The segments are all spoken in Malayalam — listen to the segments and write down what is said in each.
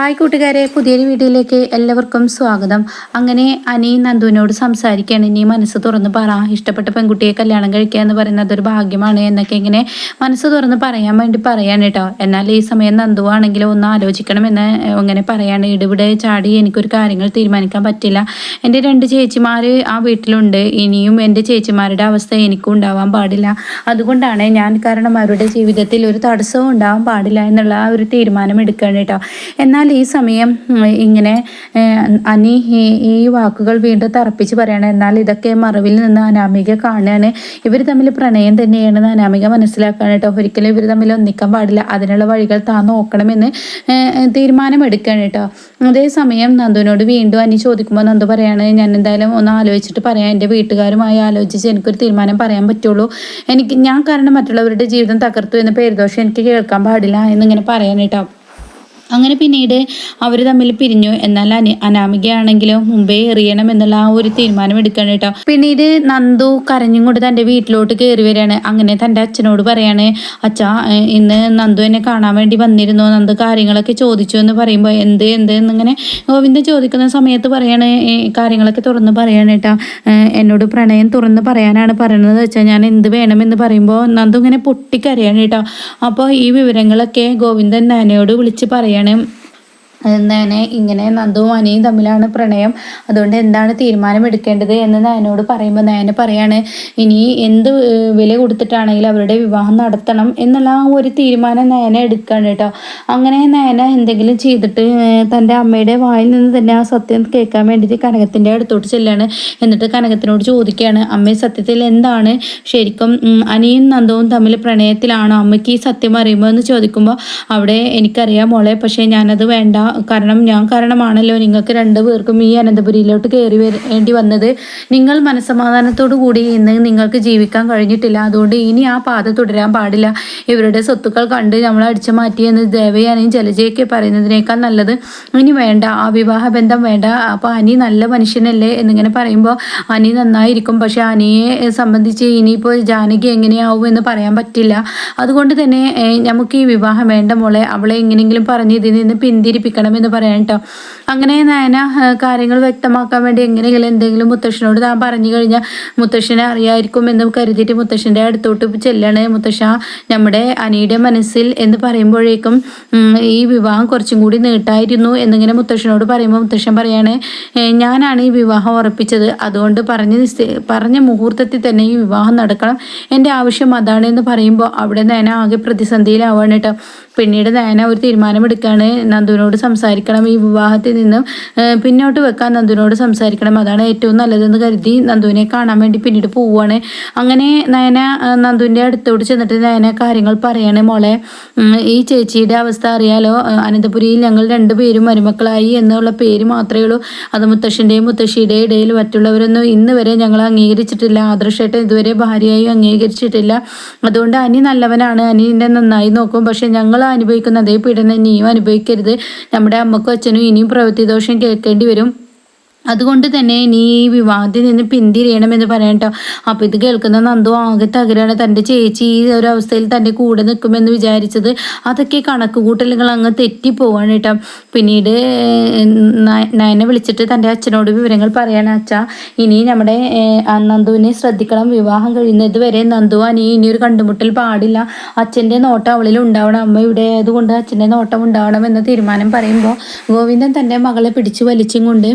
ഹായ് കൂട്ടുകാരെ പുതിയൊരു വീഡിയോയിലേക്ക് എല്ലാവർക്കും സ്വാഗതം. അങ്ങനെ അനി നന്ദുവിനോട് സംസാരിക്കുകയാണ്. ഇനി മനസ്സ് തുറന്ന് പറ. ഇഷ്ടപ്പെട്ട പെൺകുട്ടിയെ കല്യാണം കഴിക്കുക എന്ന് പറയുന്നത് അതൊരു ഭാഗ്യമാണ് എന്നൊക്കെ ഇങ്ങനെ മനസ്സ് തുറന്ന് പറയാൻ വേണ്ടി പറയാണ് കേട്ടോ. എന്നാൽ ഈ സമയം നന്ദു ആണെങ്കിലും ഒന്ന് ആലോചിക്കണമെന്ന് അങ്ങനെ പറയാണ്. ഇടിവിടെ ചാടി എനിക്കൊരു കാര്യങ്ങൾ തീരുമാനിക്കാൻ പറ്റില്ല. എന്റെ രണ്ട് ചേച്ചിമാർ ആ വീട്ടിലുണ്ട്. ഇനിയും എന്റെ ചേച്ചിമാരുടെ അവസ്ഥ എനിക്കും ഉണ്ടാവാൻ പാടില്ല. അതുകൊണ്ടാണ് ഞാൻ കാരണം അവരുടെ ജീവിതത്തിൽ ഒരു തടസ്സവും ഉണ്ടാവാൻ പാടില്ല എന്നുള്ള ആ ഒരു തീരുമാനം എടുക്കുകയാണ് കേട്ടോ. എന്നാൽ എന്നാൽ ഈ സമയം ഇങ്ങനെ അനി ഈ വാക്കുകൾ വീണ്ടും തറപ്പിച്ച് പറയണം. എന്നാൽ ഇതൊക്കെ മറവിൽ നിന്ന് അനാമിക കാണുകയാണ് ഇവർ തമ്മിൽ പ്രണയം തന്നെയാണെന്ന് അനാമിക മനസ്സിലാക്കുകയാണ് കേട്ടോ. ഒരിക്കലും ഇവർ തമ്മിൽ ഒന്നിക്കാൻ പാടില്ല. അതിനുള്ള വഴികൾ താൻ നോക്കണമെന്ന് തീരുമാനമെടുക്കുകയാണ് കേട്ടോ. അതേസമയം നന്ദുവിനോട് വീണ്ടും അനി ചോദിക്കുമ്പോൾ നന്ദു പറയാണ് ഞാൻ എന്തായാലും ഒന്ന് ആലോചിച്ചിട്ട് പറയാം. എന്റെ വീട്ടുകാരുമായി ആലോചിച്ച് എനിക്കൊരു തീരുമാനം പറയാൻ പറ്റുള്ളൂ. എനിക്ക് ഞാൻ കാരണം മറ്റുള്ളവരുടെ ജീവിതം തകർത്തു എന്ന പേരുദോഷം എനിക്ക് കേൾക്കാൻ പാടില്ല എന്നിങ്ങനെ പറയാൻ കേട്ടോ. അങ്ങനെ പിന്നീട് അവർ തമ്മിൽ പിരിഞ്ഞു. എന്നാൽ അനി അനാമികയാണെങ്കിലും മുമ്പേ എറിയണം എന്നുള്ള ആ ഒരു തീരുമാനം എടുക്കണം കേട്ടോ. പിന്നീട് നന്ദു കരഞ്ഞും കൊണ്ട് തന്റെ വീട്ടിലോട്ട് കയറി വരികയാണ്. അങ്ങനെ തന്റെ അച്ഛനോട് പറയാണ് അച്ഛാ ഇന്ന് നന്ദു എന്നെ കാണാൻ വേണ്ടി വന്നിരുന്നു. നന്ദു കാര്യങ്ങളൊക്കെ ചോദിച്ചു എന്ന് പറയുമ്പോൾ എന്ത് എന്ത് എന്നിങ്ങനെ ഗോവിന്ദൻ ചോദിക്കുന്ന സമയത്ത് പറയാണ് കാര്യങ്ങളൊക്കെ തുറന്ന് പറയാണ് കേട്ടോ. എന്നോട് പ്രണയം തുറന്ന് പറയാനാണ് പറയുന്നത്. വെച്ചാൽ ഞാൻ എന്ത് വേണമെന്ന് പറയുമ്പോൾ നന്ദു ഇങ്ങനെ പൊട്ടിക്കരയാണ് കേട്ടോ. അപ്പോൾ ഈ വിവരങ്ങളൊക്കെ ഗോവിന്ദൻ നാനയോട് വിളിച്ച് പറയാണ്. പറയണം എന്താണ് ഇങ്ങനെ നന്ദുവും അനിയും തമ്മിലാണ് പ്രണയം. അതുകൊണ്ട് എന്താണ് തീരുമാനം എടുക്കേണ്ടത് എന്ന് നയനോട് പറയുമ്പോൾ നയന പറയാണ് ഇനി എന്ത് വില കൊടുത്തിട്ടാണെങ്കിലും അവരുടെ വിവാഹം നടത്തണം എന്നുള്ള ആ ഒരു തീരുമാനം നയന എടുക്കുകയാണ് കേട്ടോ. അങ്ങനെ നയന എന്തെങ്കിലും ചെയ്തിട്ട് തന്റെ അമ്മയുടെ വായിൽ നിന്ന് തന്നെ ആ സത്യം കേൾക്കാൻ വേണ്ടിയിട്ട് കനകത്തിന്റെ അടുത്തോട്ട് ചെല്ലാണ്. എന്നിട്ട് കനകത്തിനോട് ചോദിക്കുകയാണ് അമ്മ സത്യത്തിൽ എന്താണ്? ശരിക്കും അനിയും നന്ദവും തമ്മിൽ പ്രണയത്തിലാണോ? അമ്മയ്ക്ക് ഈ സത്യം അറിയുമോ? എന്ന് ചോദിക്കുമ്പോൾ അവിടെ എനിക്കറിയാം മോളെ പക്ഷേ ഞാനത് വേണ്ട കാരണം ഞാൻ കാരണമാണല്ലോ നിങ്ങൾക്ക് രണ്ടു പേർക്കും ഈ അനന്തപുരിയിലോട്ട് കയറി വരേണ്ടി വന്നത്. നിങ്ങൾ മനസ്സമാധാനത്തോടു കൂടി ഇന്ന് നിങ്ങൾക്ക് ജീവിക്കാൻ കഴിഞ്ഞിട്ടില്ല. അതുകൊണ്ട് ഇനി ആ പാത തുടരാൻ പാടില്ല. ഇവരുടെ സ്വത്തുക്കൾ കണ്ട് നമ്മൾ അടിച്ചു മാറ്റിയെന്ന് ദേവയാനെയും ജലജയൊക്കെ പറയുന്നതിനേക്കാൾ നല്ലത് ഇനി വേണ്ട. ആ വിവാഹ ബന്ധം വേണ്ട. അപ്പോൾ അനി നല്ല മനുഷ്യനല്ലേ എന്നിങ്ങനെ പറയുമ്പോൾ അനി നന്നായിരിക്കും. പക്ഷേ അനിയെ സംബന്ധിച്ച് ഇനിയിപ്പോൾ ജാനകി എങ്ങനെയാവും എന്ന് പറയാൻ പറ്റില്ല. അതുകൊണ്ട് തന്നെ നമുക്ക് ഈ വിവാഹം വേണ്ട മോളെ. അവളെ എങ്ങനെയെങ്കിലും പറഞ്ഞ് ഇതിൽ നിന്ന് എന്ന് പറയാം കേട്ടോ അങ്ങനെ നയന കാര്യങ്ങൾ വ്യക്തമാക്കാൻ വേണ്ടി എങ്ങനെയെങ്കിലും എന്തെങ്കിലും മുത്തശ്ശനോട് താൻ പറഞ്ഞു കഴിഞ്ഞാൽ മുത്തശ്ശനെ അറിയായിരിക്കും എന്ന് കരുതിയിട്ട് മുത്തശ്ശന്റെ അടുത്തോട്ട് ചെല്ലണേ. മുത്തശ്ശ നമ്മുടെ അനിയുടെ മനസ്സിൽ എന്ന് പറയുമ്പോഴേക്കും ഈ വിവാഹം കുറച്ചും കൂടി നീട്ടായിരുന്നു എന്നിങ്ങനെ മുത്തശ്ശനോട് പറയുമ്പോൾ മുത്തശ്ശൻ പറയാണ് ഞാനാണ് ഈ വിവാഹം ഉറപ്പിച്ചത്. അതുകൊണ്ട് പറഞ്ഞ പറഞ്ഞ മുഹൂർത്തത്തിൽ തന്നെ ഈ വിവാഹം നടക്കണം. എന്റെ ആവശ്യം അതാണ് എന്ന് പറയുമ്പോൾ അവിടെ നയന ആകെ പ്രതിസന്ധിയിലാവാണ് കേട്ടോ പിന്നീട് നയന ഒരു തീരുമാനമെടുക്കുകയാണ് നന്ദുവിനോട് സംസാരിക്കണം ഈ വിവാഹത്തിൽ നിന്നും പിന്നോട്ട് വെക്കാൻ നന്ദുവിനോട് സംസാരിക്കണം. അതാണ് ഏറ്റവും നല്ലതെന്ന് കരുതി നന്ദുവിനെ കാണാൻ വേണ്ടി പിന്നീട് പോവുകയാണ് അങ്ങനെ നയന നന്ദുവിന്റെ അടുത്തോട് ചെന്നിട്ട് നയന കാര്യങ്ങൾ പറയണേ. മോളെ ഈ ചേച്ചിയുടെ അവസ്ഥ അറിയാലോ? അനന്തപുരിയിൽ ഞങ്ങൾ രണ്ടുപേരും മരുമക്കളായി എന്നുള്ള പേര് മാത്രമേ ഉള്ളൂ. അത് മുത്തശ്ശന്റെയും മുത്തശ്ശിയുടെയും ഇടയിൽ മറ്റുള്ളവരൊന്നും ഇന്ന് വരെ ഞങ്ങൾ അംഗീകരിച്ചിട്ടില്ല. ആദർശേട്ടൻ ഇതുവരെ ഭാര്യയായി അംഗീകരിച്ചിട്ടില്ല. അതുകൊണ്ട് അനി നല്ലവനാണ്. അനിന്റെ നന്നായി നോക്കും. പക്ഷെ ഞങ്ങൾ അനുഭവിക്കുന്ന അതേ പീഡനം നീയും അനുഭവിക്കരുത്. നമ്മുടെ അമ്മക്കും അച്ഛനും ഇനിയും പ്രവൃത്തി ദോഷം കേൾക്കേണ്ടി വരും. അതുകൊണ്ട് തന്നെ നീ ഈ വിവാഹത്തിൽ നിന്ന് പിന്തിരിയണമെന്ന് പറയാം കേട്ടോ അപ്പോൾ ഇത് കേൾക്കുന്ന നന്ദു ആകെ തകരാണ്. തന്റെ ചേച്ചി ഈ ഒരു അവസ്ഥയിൽ തന്റെ കൂടെ നിൽക്കുമെന്ന് വിചാരിച്ചത് അതൊക്കെ കണക്ക് കൂട്ടലുകൾ അങ്ങ് തെറ്റിപ്പോവാണ് കേട്ടോ പിന്നീട് നയനെ വിളിച്ചിട്ട് തന്റെ അച്ഛനോട് വിവരങ്ങൾ പറയാണ്. അച്ഛ ഇനി നമ്മുടെ നന്ദുവിനെ ശ്രദ്ധിക്കണം. വിവാഹം കഴിയുന്നത് വരെ നന്ദു അനി ഇനി ഒരു കണ്ടുമുട്ടൽ പാടില്ല. അച്ഛന്റെ നോട്ടം അവളിൽ ഉണ്ടാവണം. അമ്മ ഇവിടെ ആയതുകൊണ്ട് അച്ഛന്റെ നോട്ടം ഉണ്ടാവണം എന്ന തീരുമാനം പറയുമ്പോൾ ഗോവിന്ദൻ തന്റെ മകളെ പിടിച്ചു വലിച്ചും കൊണ്ട്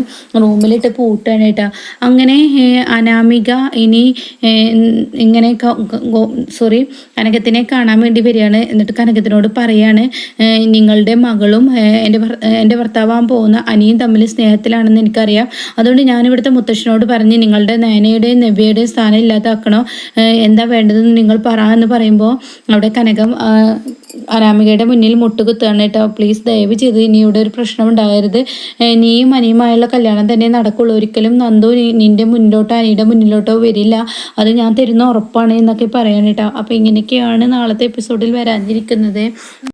റൂമിലിട്ട് പൂട്ടാണ് കേട്ടോ അങ്ങനെ അനാമിക ഇനി ഇങ്ങനെ സോറി കനകത്തിനെ കാണാൻ വേണ്ടി വരികയാണ് എന്നിട്ട് കനകത്തിനോട് പറയാണ് നിങ്ങളുടെ മകളും എന്റെ എന്റെ ഭർത്താവാൻ പോകുന്ന അനിയും തമ്മിൽ സ്നേഹത്തിലാണെന്ന് എനിക്കറിയാം. അതുകൊണ്ട് ഞാനിവിടുത്തെ മുത്തശ്ശനോട് പറഞ്ഞ് നിങ്ങളുടെ നയനയുടെയും നവ്യയുടെയും സ്ഥാനം ഇല്ലാതാക്കണോ? എന്താ വേണ്ടതെന്ന് നിങ്ങൾ പറ എന്ന് പറയുമ്പോൾ അവിടെ കനകം അനാമികയുടെ മുന്നിൽ മുട്ടുകുത്താണ് കേട്ടോ. പ്ലീസ് ദയവ് ചെയ്ത് ഇനി ഇവിടെ ഒരു പ്രശ്നം ഉണ്ടാകരുത്. നീയും അനിയുമായുള്ള കല്യാണം തന്നെ നടക്കുള്ളൂ. ഒരിക്കലും നന്ദു നിന്റെ മുന്നിലോട്ടോ അനിയുടെ മുന്നിലോട്ടോ വരില്ല. അത് ഞാൻ തരുന്ന ഉറപ്പാണ് എന്നൊക്കെ പറയാൻ കേട്ടോ. അപ്പോൾ ഇങ്ങനെയൊക്കെയാണ് നാളത്തെ എപ്പിസോഡിൽ വരാനിരിക്കുന്നത്.